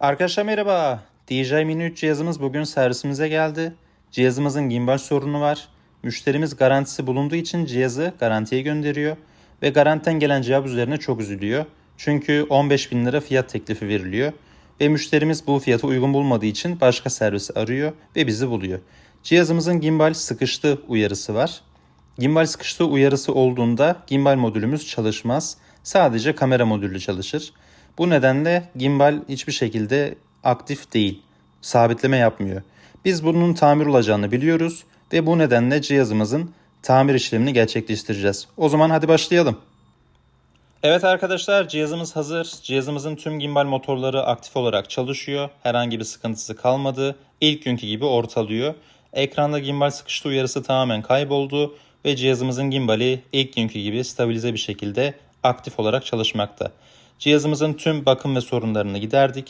Arkadaşlar merhaba. DJI Mini 3 cihazımız bugün servisimize geldi. Cihazımızın gimbal sorunu var. Müşterimiz garantisi bulunduğu için cihazı garantiye gönderiyor. Ve garantiden gelen cevap üzerine çok üzülüyor. Çünkü 15 bin lira fiyat teklifi veriliyor. Ve müşterimiz bu fiyatı uygun bulmadığı için başka servisi arıyor ve bizi buluyor. Cihazımızın gimbal sıkıştı uyarısı var. Gimbal sıkıştığı uyarısı olduğunda gimbal modülümüz çalışmaz. Sadece kamera modülü çalışır. Bu nedenle gimbal hiçbir şekilde aktif değil. Sabitleme yapmıyor. Biz bunun tamir olacağını biliyoruz ve bu nedenle cihazımızın tamir işlemini gerçekleştireceğiz. O zaman hadi başlayalım. Evet arkadaşlar cihazımız hazır. Cihazımızın tüm gimbal motorları aktif olarak çalışıyor. Herhangi bir sıkıntısı kalmadı. İlk günkü gibi ortalıyor. Ekranda gimbal sıkıştı uyarısı tamamen kayboldu ve cihazımızın gimbali ilk günkü gibi stabilize bir şekilde aktif olarak çalışmakta. Cihazımızın tüm bakım ve sorunlarını giderdik.